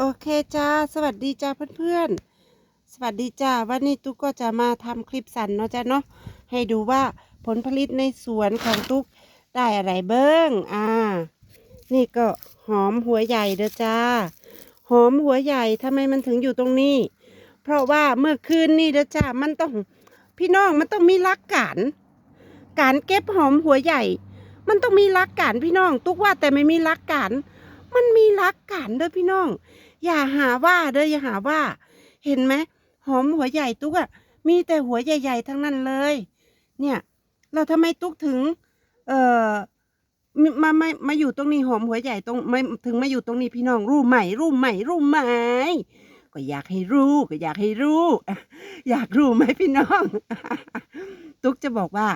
โอเคจ้า สวัสดีจ้าเพื่อนๆ สวัสดีจ้า วันนี้ตุ๊กก็จะมาทำคลิปสั้นเนาะจ้าเนาะ ให้ดูว่าผลผลิตในสวนของตุ๊กได้อะไรเบิ้งอ่า นี่ก็หอมหัวใหญ่เด้อจ้า หอมหัวใหญ่ทำไมมันถึงอยู่ตรงนี้ เพราะว่าเมื่อคืนนี่เด้อจ้า มันต้องพี่น้องมันต้องมีลักการการเก็บหอมหัวใหญ่ มันต้องมีลักการพี่น้อง ตุ๊กว่าแต่ไม่มีลักการ มันมีหลักการเด้อพี่น้อง อย่าหาว่าเด้ออย่าหาว่า เห็นไหมหอมหัวใหญ่ตุ๊กอะมีแต่หัวใหญ่ ๆ ทั้งนั้นเลย เนี่ย เราทำไมตุ๊กถึง เอ่อมมามามาอยู่ตรงนี้หอมหัวใหญ่ตรงไม่ถึงมาอยู่ตรงนี้พี่น้องรู้ไหม่รู้ไหม่รู้ไหม่ก็อยากให้รู้ก็อยากให้รู้ อยากรู้ไหมพี่น้อง ตุ๊กจะบอกว่า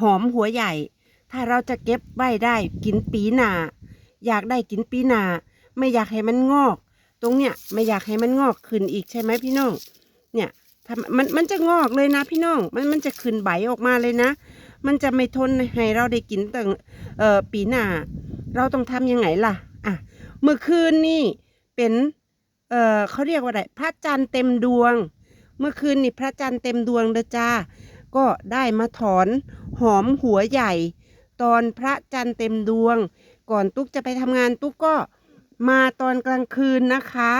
หอมหัวใหญ่ ถ้าเราจะเก็บไว้ได้กินปีหนา อยากได้กินปีหนาไม่อยากให้มันงอก ตรงเนี้ยไม่อยากให้มันงอกขึ้นอีกใช่ไหมพี่น้อง เนี่ยถ้ามันมันจะงอกเลยนะพี่น้อง มันมันจะขึ้นใบออกมาเลยนะ มันจะไม่ทนให้เราได้กินตั้งเอ่อปีหนาเราต้องทำยังไงล่ะ อะ เมื่อคืนนี่เป็น เอ่อเขาเรียกว่าอะไรพระจันทร์เต็มดวง เมื่อคืนนี่พระจันทร์เต็มดวงเด้อจ้า ก็ได้มาถอนหอมหัวใหญ่ ตอนพระจันทร์เต็มดวง ก่อนตุ๊กจะไปทำงานตุ๊กก็มาตอนกลางคืนนะคะ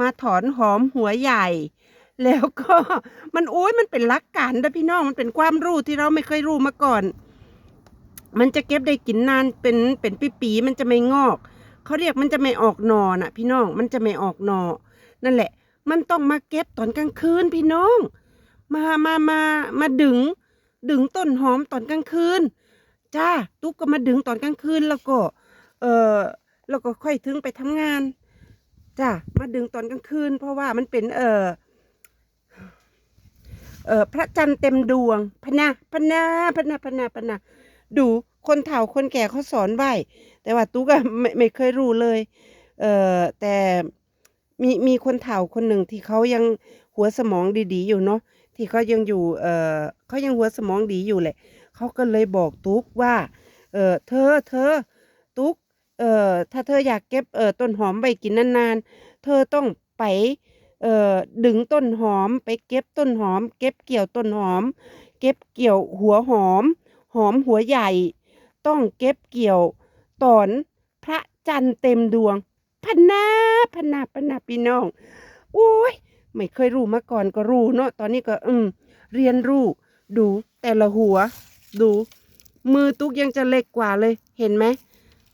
มาถอนหอมหัวใหญ่ แล้วก็มันโอ้ยมันเป็นลักการนะพี่น้องมันเป็นความรู้ที่เราไม่เคยรู้มาก่อน มันจะเก็บได้กินนานเป็นเป็นปีๆมันจะไม่งอกเขาเรียกมันจะไม่ออกหนอน่ะ พี่น้องมันจะไม่ออกหนอ นั่นแหละ มันต้องมาเก็บตอนกลางคืนพี่น้อง มามามามาดึง ดึงต้นหอมตอนกลางคืน จ้าตุ๊กก็มาดึงตอนกลางคืนแล้วก็ เออแล้วก็ค่อยถึงไปทำงานจ้ามาดึงตอนกลางคืน เพราะว่ามันเป็น เออเออพระจันทร์เต็มดวงพนะพนะพนะพนะพนะดูคนเฒ่าคนแก่เขาสอนไว้แต่ว่าตุ๊กอะไม่ไม่เคยรู้เลย เออแต่มีมีคนเฒ่าคนหนึ่งที่เขายังหัวสมองดีๆอยู่เนาะที่เขายังอยู่ เออเขายังหัวสมองดีอยู่แหละ เขาก็เลยบอกตุ๊กว่า เออเธอเธอตุ๊กเอ่อถ้าเธออยากเก็บเอ่อต้นหอมไว้กินนานๆ เธอต้องไปเอ่อดึงต้นหอมไปเก็บต้นหอม เก็บเกี่ยวต้นหอม เก็บเกี่ยวหัวหอม หอมหัวใหญ่ ต้องเก็บเกี่ยวตอนพระจันทร์เต็มดวงพะนาพะนาพะนาพี่น้องโอ้ยไม่เคยรู้มาก่อนก็รู้เนาะตอนนี้ก็อืมเรียนรู้ดูแต่ละหัว ดู มือตุ๊กยังจะเล็กกว่าเลยเห็นไหม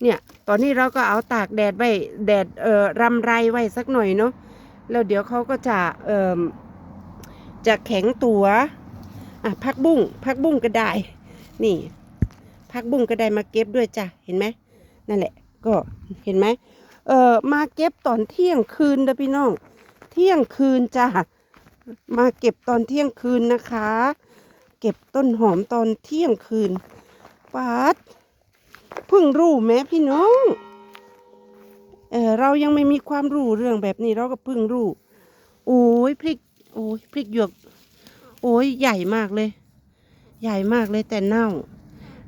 เนี่ยตอนนี้เราก็เอาตากแดดไว้แดดเอ่อรำไรไว้สักหน่อยเนาะแล้วเดี๋ยวเขาก็จะเอ่อจะแข็งตัวอะพักบุ้งพักบุ้งก็ได้ นี่พักบุ้งก็ได้มาเก็บด้วยจ้ะเห็นไหมนั่นแหละก็เห็นไหมเอ่อมาเก็บตอนเที่ยงคืนเด้อพี่น้อง เที่ยงคืนจ้ะมาเก็บตอนเที่ยงคืนนะคะ เก็บต้นหอมตอนเที่ยงคืนปัดเพิ่งรู้แม้พี่น้องเออเรายังไม่มีความรู้เรื่องแบบนี้เราก็เพิ่งรู้ โอ้ยพริก โอ้ยพริกหยวก โอ้ยใหญ่มากเลย ใหญ่มากเลยแต่เน่า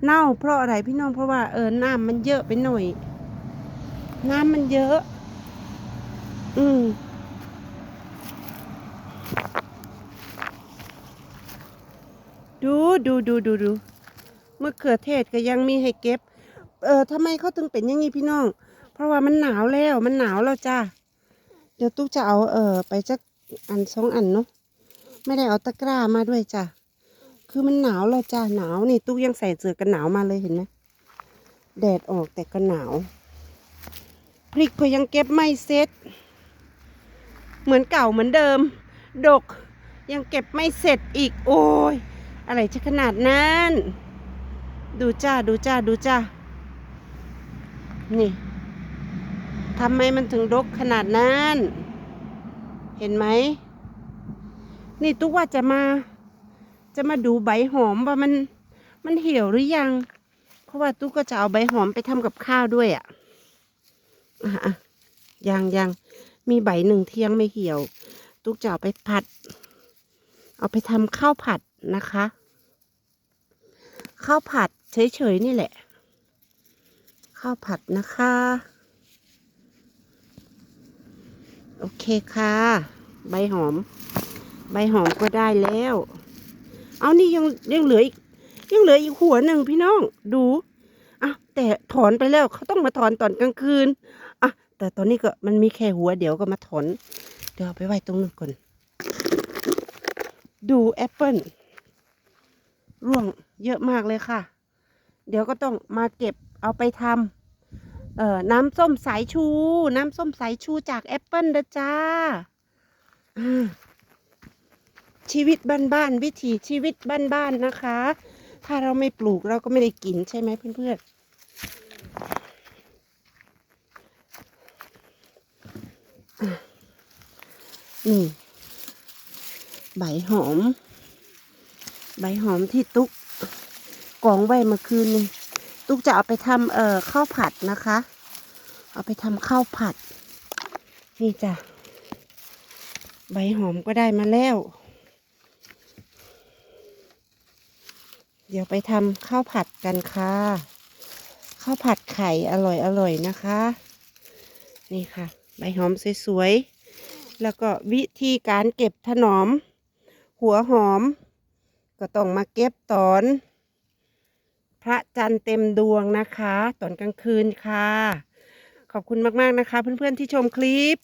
เน่า เพราะอะไรพี่น้องเพราะว่าเออน้ำมันเยอะไปหน่อย น้ำมันเยอะ อืม ดูดูดูดูดูมะเขือเทศก็ยังมีให้เก็บ เออทำไมเขาถึงเป็นอย่างนี้พี่น้อง เพราะว่ามันหนาวแล้วมันหนาวแล้วจ้าเดี๋ยวตุ๊กจะเอาเออไปจักอันสองอันเนาะไม่ได้เอาตะกร้ามาด้วยจ้ะคือมันหนาวแล้วจ้าหนาวนี่ตุ๊กยังใส่เสื้อกันหนาวมาเลยเห็นไหมแดดออกแต่ก็หนาวพริกก็ยังเก็บไม่เซ็ตเหมือนเก่าเหมือนเดิม ดกยังเก็บไม่เสร็จอีกโอ้ย อะไรจะขนาดนั้น ดูจ้าดูจ้าดูจ้านี่ทำไมมันถึงรกขนาดนั้น เห็นไหม นี่ตุ๊กว่าจะมา จะมาดูใบหอมว่ามัน มันเหี่ยวหรือยัง เพราะว่าตุ๊กก็จะเอาใบหอมไปทำกับข้าวด้วยอะ่ะอะอะยังยังมีใบหนึ่งเที่ยงไม่เหี่ยว ตุ๊กจะเอาไปผัด เอาไปทำข้าวผัด นะคะ ข้าวผัดเฉยๆนี่แหละ ข้าวผัดนะคะ โอเคค่ะ ใบหอม ใบหอมก็ได้แล้ว เอานี่ยังยังเหลืออีกยังเหลืออีกหัวหนึ่งพี่น้องดูอะแต่ถอนไปแล้วเขาต้องมาถอนตอนกลางคืนอะแต่ตอนนี้ก็มันมีแค่หัวเดี๋ยวก็มาถอน เดี๋ยวไปไว้ตรงนู้นก่อน ดูแอปเปิล ร่วงเยอะมากเลยค่ะ เดี๋ยวก็ต้องมาเก็บเอาไปทำเอ่อน้ำส้มสายชู น้ำส้มสายชูจากแอปเปิลเด้อจ้าอ่าชีวิตบ้านๆวิถีชีวิตบ้านๆนะคะ ถ้าเราไม่ปลูกเราก็ไม่ได้กินใช่ไหมเพื่อนๆอะนี่ ใบหอม ใบหอมที่ตุ๊กกองไว้เมื่อคืนนี่ตุ๊กจะเอาไปทำเอ่อข้าวผัดนะคะ เอาไปทำข้าวผัด นี่จ้ะใบหอมก็ได้มาแล้ว เดี๋ยวไปทำข้าวผัดกันค่ะข้าวผัดไข่อร่อยอร่อยนะคะ นี่ค่ะ ใบหอมสวยๆแล้วก็วิธีการเก็บถนอม หัวหอม ก็ต้องมาเก็บตอน พระจันทร์เต็มดวงนะคะ ตอนกลางคืนค่ะ ขอบคุณมากๆนะคะ เพื่อนๆที่ชมคลิป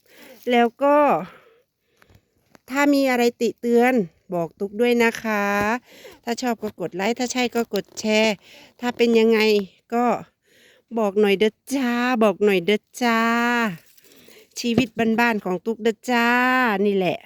แล้วก็ ถ้ามีอะไรติเตือนบอกตุกด้วยนะคะ ถ้าชอบก็กดไลค์ ถ้าใช่ก็กดแชร์ ถ้าเป็นยังไงก็บอกหน่อยเด้อจ้า บอกหน่อยเด้อจ้า ชีวิตบ้านๆของตุกเด้อจ้า นี่แหละ